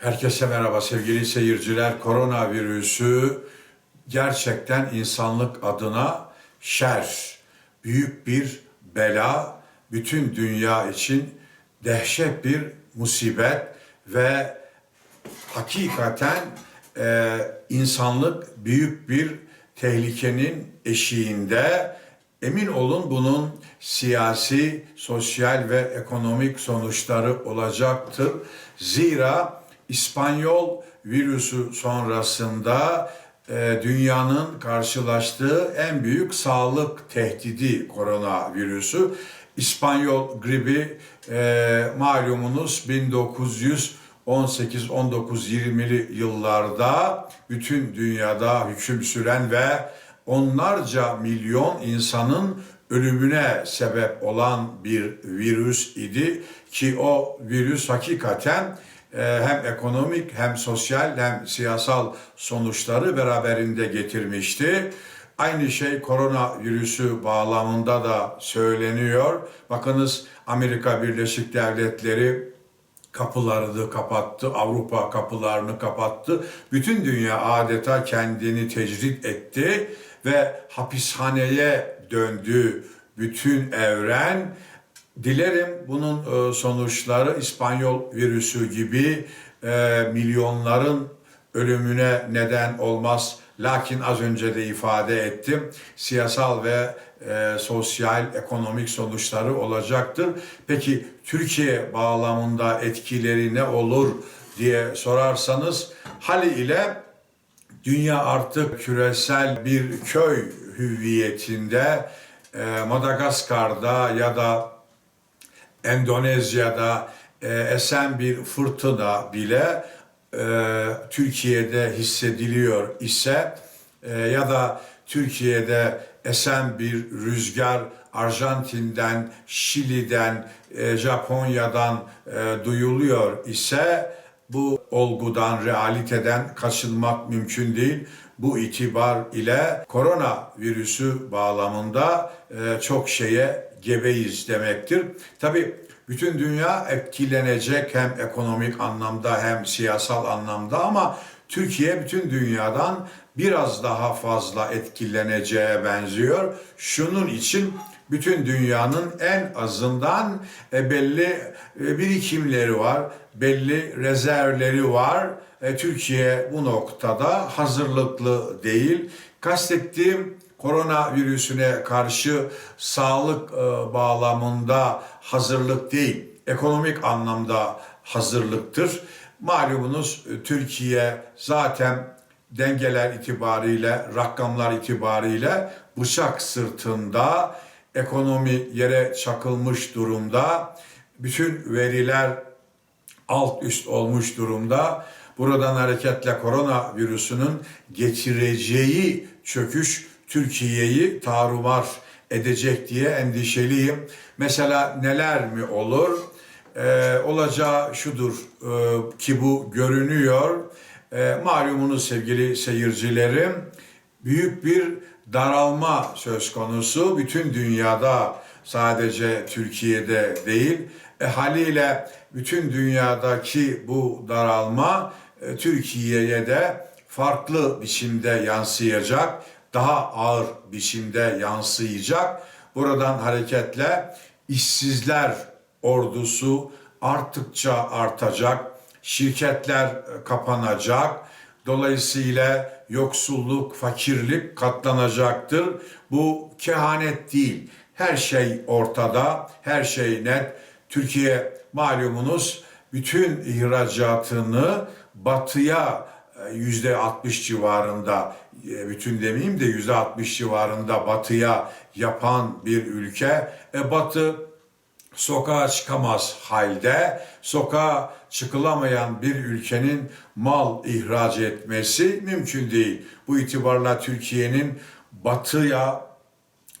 Herkese merhaba sevgili seyirciler. Koronavirüsü gerçekten insanlık adına şer, büyük bir bela, bütün dünya için dehşet bir musibet ve hakikaten e, insanlık büyük bir tehlikenin eşiğinde. Emin olun bunun siyasi, sosyal ve ekonomik sonuçları olacaktır. Zira İspanyol virüsü sonrasında e, dünyanın karşılaştığı en büyük sağlık tehdidi koronavirüsü. İspanyol gribi e, malumunuz 1918-19-20'li yıllarda bütün dünyada hüküm süren ve onlarca milyon insanın ölümüne sebep olan bir virüs idi ki o virüs hakikaten hem ekonomik hem sosyal hem siyasal sonuçları beraberinde getirmişti. Aynı şey korona virüsü bağlamında da söyleniyor. Bakınız Amerika Birleşik Devletleri kapılarını kapattı, Avrupa kapılarını kapattı. Bütün dünya adeta kendini tecrit etti ve hapishaneye döndü bütün evren. Dilerim bunun e, sonuçları İspanyol virüsü gibi e, milyonların ölümüne neden olmaz. Lakin az önce de ifade ettim, siyasal ve e, sosyal, ekonomik sonuçları olacaktır. Peki Türkiye bağlamında etkileri ne olur diye sorarsanız hali ile dünya artık küresel bir köy hüviyetinde Madagaskar'da ya da Endonezya'da e, esen bir fırtına bile e, Türkiye'de hissediliyor ise e, ya da Türkiye'de esen bir rüzgar Arjantin'den, Şili'den, Japonya'dan duyuluyor ise bu olgudan, realiteden kaçınmak mümkün değil. Bu itibar ile korona virüsü bağlamında çok şeye gebeyiz demektir. Tabi bütün dünya etkilenecek hem ekonomik anlamda hem siyasal anlamda ama Türkiye bütün dünyadan biraz daha fazla etkileneceğe benziyor. Şunun için bütün dünyanın en azından e, belli e, birikimleri var, belli rezervleri var. E, Türkiye bu noktada hazırlıklı değil. Kastettiğim koronavirüsüne karşı sağlık bağlamında hazırlık değil, ekonomik anlamda hazırlıktır. Malumunuz Türkiye zaten dengeler itibariyle, rakamlar itibariyle bıçak sırtında ekonomi yere çakılmış durumda. Bütün veriler alt üst olmuş durumda. Buradan hareketle korona virüsünün getireceği çöküş Türkiye'yi tarumar edecek diye endişeliyim. Mesela neler mi olur? Ee, olacağı şudur e, ki bu görünüyor. E, malumunuz sevgili seyircilerim, büyük bir daralma söz konusu. Bütün dünyada sadece Türkiye'de değil. E, haliyle bütün dünyadaki bu daralma e, Türkiye'ye de farklı biçimde yansıyacak, daha ağır biçimde yansıyacak. Buradan hareketle işsizler ordusu arttıkça artacak, şirketler kapanacak, dolayısıyla yoksulluk, fakirlik katlanacaktır. Bu kehanet değil, her şey ortada, her şey net. Türkiye malumunuz bütün ihracatını batıya yüzde 60 civarında bütün demeyeyim de yüzde 60 civarında batıya yapan bir ülke. E, batı sokağa çıkamaz halde, sokağa çıkılamayan bir ülkenin mal ihraç etmesi mümkün değil. Bu itibarla Türkiye'nin batıya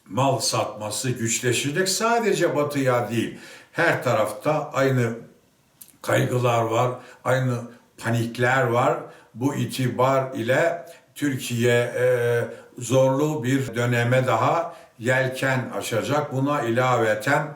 mal satması güçleşecek. Sadece batıya değil, her tarafta aynı kaygılar var, aynı panikler var. Bu itibar ile Türkiye e, zorlu bir döneme daha yelken açacak. Buna ilaveten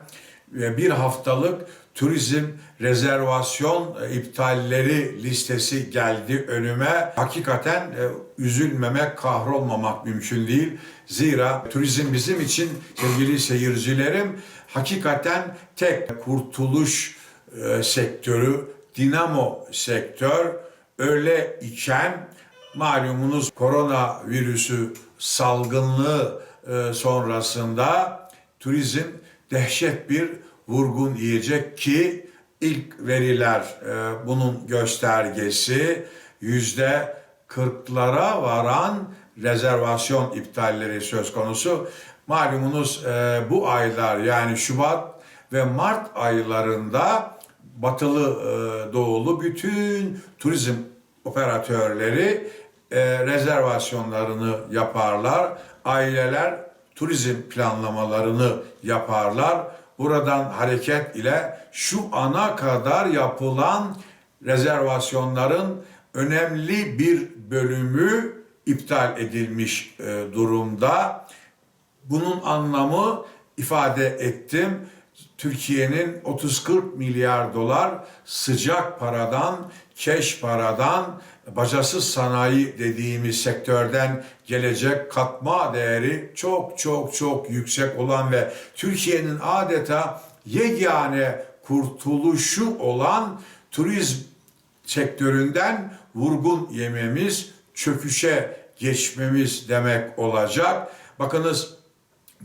ve bir haftalık turizm rezervasyon e, iptalleri listesi geldi önüme. Hakikaten e, üzülmemek, kahrolmamak mümkün değil. Zira turizm bizim için sevgili seyircilerim hakikaten tek kurtuluş e, sektörü, dinamo sektör öyle iken malumunuz korona virüsü salgınlığı e, sonrasında turizm dehşet bir vurgun yiyecek ki ilk veriler e, bunun göstergesi yüzde kırklara varan rezervasyon iptalleri söz konusu. Malumunuz e, bu aylar yani Şubat ve Mart aylarında batılı doğulu bütün turizm operatörleri e, rezervasyonlarını yaparlar. Aileler turizm planlamalarını yaparlar. Buradan hareket ile şu ana kadar yapılan rezervasyonların önemli bir bölümü iptal edilmiş e, durumda. Bunun anlamı ifade ettim. Türkiye'nin 30-40 milyar dolar sıcak paradan, keş paradan, bacasız sanayi dediğimiz sektörden gelecek katma değeri çok çok çok yüksek olan ve Türkiye'nin adeta yegane kurtuluşu olan turizm sektöründen vurgun yememiz, çöküşe geçmemiz demek olacak. Bakınız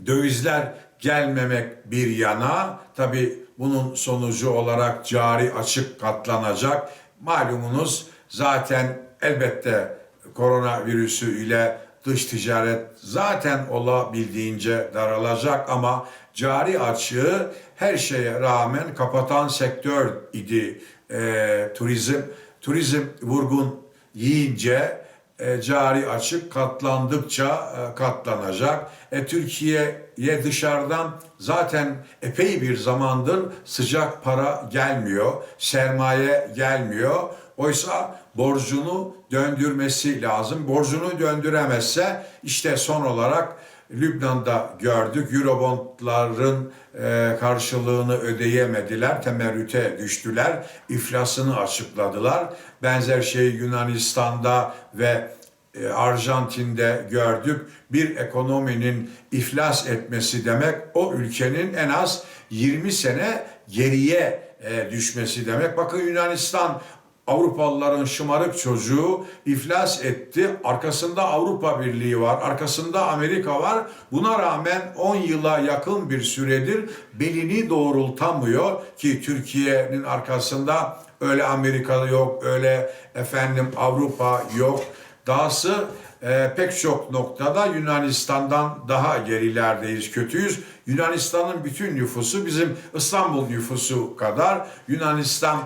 dövizler gelmemek bir yana tabi bunun sonucu olarak cari açık katlanacak. Malumunuz zaten elbette koronavirüsü ile dış ticaret zaten olabildiğince daralacak ama cari açığı her şeye rağmen kapatan sektör idi e, turizm. Turizm vurgun yiyince e, cari açık katlandıkça e, katlanacak. E, Türkiye'ye dışarıdan zaten epey bir zamandır sıcak para gelmiyor, sermaye gelmiyor. Oysa borcunu döndürmesi lazım. Borcunu döndüremezse işte son olarak Lübnan'da gördük. Eurobondların e, karşılığını ödeyemediler, temerrüte düştüler, iflasını açıkladılar. Benzer şeyi Yunanistan'da ve e, Arjantin'de gördük. Bir ekonominin iflas etmesi demek o ülkenin en az 20 sene geriye e, düşmesi demek. Bakın Yunanistan Avrupalıların şımarık çocuğu iflas etti. Arkasında Avrupa Birliği var, arkasında Amerika var. Buna rağmen 10 yıla yakın bir süredir belini doğrultamıyor ki Türkiye'nin arkasında öyle Amerikalı yok, öyle efendim Avrupa yok. Dahası e, pek çok noktada Yunanistan'dan daha gerilerdeyiz, kötüyüz. Yunanistan'ın bütün nüfusu bizim İstanbul nüfusu kadar. Yunanistan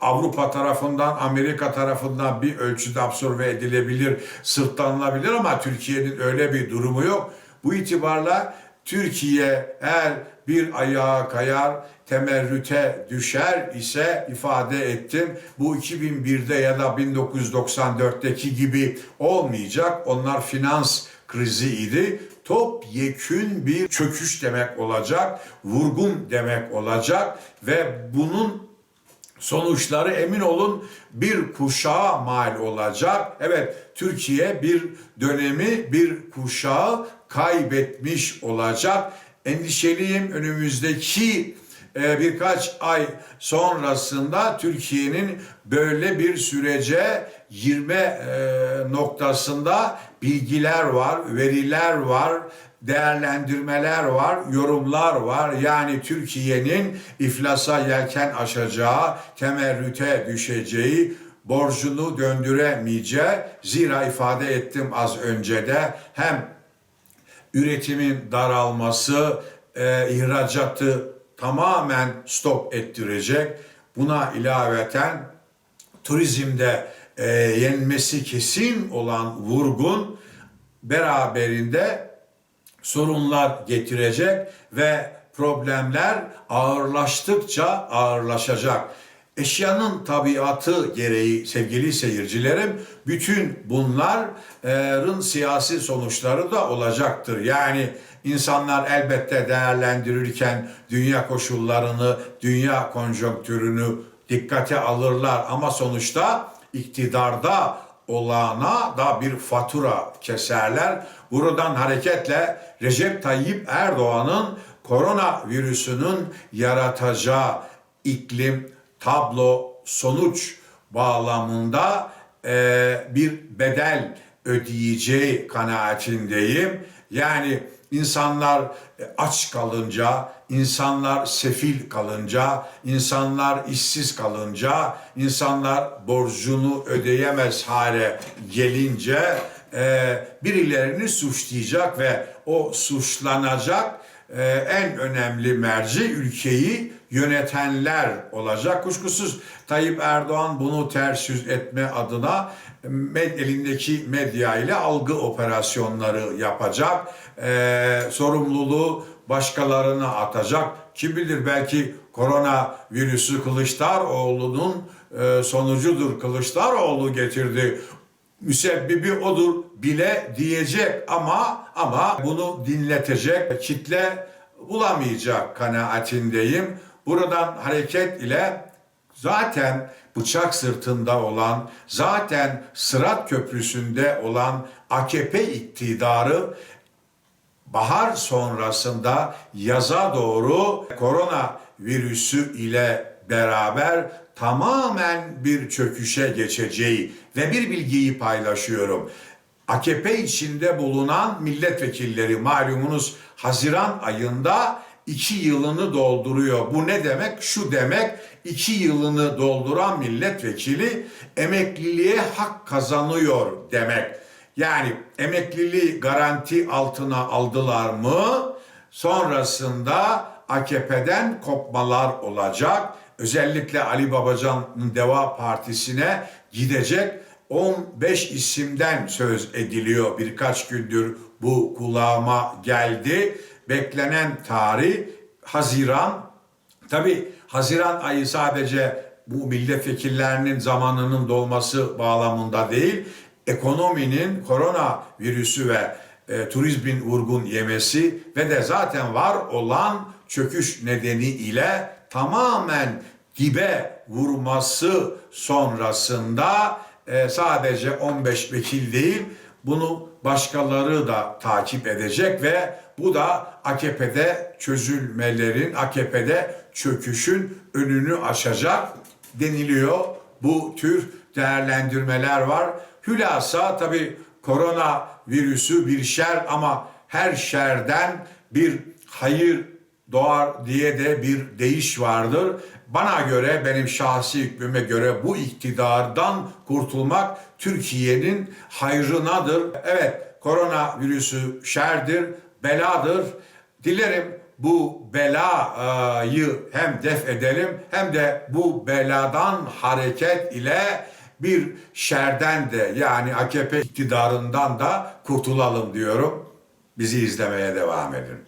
Avrupa tarafından, Amerika tarafından bir ölçüde absorbe edilebilir, sırtlanılabilir ama Türkiye'nin öyle bir durumu yok. Bu itibarla Türkiye eğer bir ayağa kayar, temerrüte düşer ise ifade ettim. Bu 2001'de ya da 1994'teki gibi olmayacak. Onlar finans kriziydi. Top yekün bir çöküş demek olacak, vurgun demek olacak ve bunun sonuçları emin olun bir kuşağa mal olacak. Evet Türkiye bir dönemi bir kuşağı kaybetmiş olacak. Endişeliyim önümüzdeki e, birkaç ay sonrasında Türkiye'nin böyle bir sürece girme e, noktasında bilgiler var, veriler var, değerlendirmeler var, yorumlar var. Yani Türkiye'nin iflasa yelken açacağı, temerrüte düşeceği, borcunu döndüremeyeceği zira ifade ettim az önce de hem üretimin daralması, e, ihracatı tamamen stop ettirecek. Buna ilaveten turizmde e, yenmesi kesin olan vurgun beraberinde sorunlar getirecek ve problemler ağırlaştıkça ağırlaşacak. Eşyanın tabiatı gereği sevgili seyircilerim bütün bunların siyasi sonuçları da olacaktır. Yani insanlar elbette değerlendirirken dünya koşullarını, dünya konjonktürünü dikkate alırlar ama sonuçta iktidarda olana da bir fatura keserler. Buradan hareketle Recep Tayyip Erdoğan'ın koronavirüsünün yaratacağı iklim, tablo, sonuç bağlamında e, bir bedel ödeyeceği kanaatindeyim. Yani insanlar e, aç kalınca, insanlar sefil kalınca, insanlar işsiz kalınca, insanlar borcunu ödeyemez hale gelince e, birilerini suçlayacak ve o suçlanacak e, en önemli merci ülkeyi yönetenler olacak. Kuşkusuz Tayyip Erdoğan bunu ters yüz etme adına med, elindeki medya ile algı operasyonları yapacak. E, sorumluluğu başkalarına atacak. Kim bilir belki korona virüsü Kılıçdaroğlu'nun e, sonucudur. Kılıçdaroğlu getirdi müsebbibi odur bile diyecek ama ama bunu dinletecek kitle bulamayacak kanaatindeyim. Buradan hareket ile zaten bıçak sırtında olan, zaten Sırat Köprüsü'nde olan AKP iktidarı bahar sonrasında yaza doğru korona virüsü ile beraber tamamen bir çöküşe geçeceği ve bir bilgiyi paylaşıyorum. AKP içinde bulunan milletvekilleri malumunuz Haziran ayında iki yılını dolduruyor. Bu ne demek? Şu demek iki yılını dolduran milletvekili emekliliğe hak kazanıyor demek. Yani emekliliği garanti altına aldılar mı? Sonrasında AKP'den kopmalar olacak. Özellikle Ali Babacan'ın Deva Partisi'ne gidecek 15 isimden söz ediliyor. Birkaç gündür bu kulağıma geldi. Beklenen tarih Haziran. Tabi Haziran ayı sadece bu milletvekillerinin zamanının dolması bağlamında değil, ekonominin korona virüsü ve e, turizmin vurgun yemesi ve de zaten var olan çöküş nedeniyle tamamen dibe vurması sonrasında e, sadece 15 vekil değil bunu başkaları da takip edecek ve bu da AKP'de çözülmelerin, AKP'de çöküşün önünü açacak deniliyor. Bu tür değerlendirmeler var. Hülasa tabi korona virüsü bir şer ama her şerden bir hayır doğar diye de bir deyiş vardır. Bana göre benim şahsi hükmüme göre bu iktidardan kurtulmak Türkiye'nin hayrınadır. Evet korona virüsü şerdir, beladır. Dilerim bu belayı hem def edelim hem de bu beladan hareket ile bir şerden de yani AKP iktidarından da kurtulalım diyorum. Bizi izlemeye devam edin.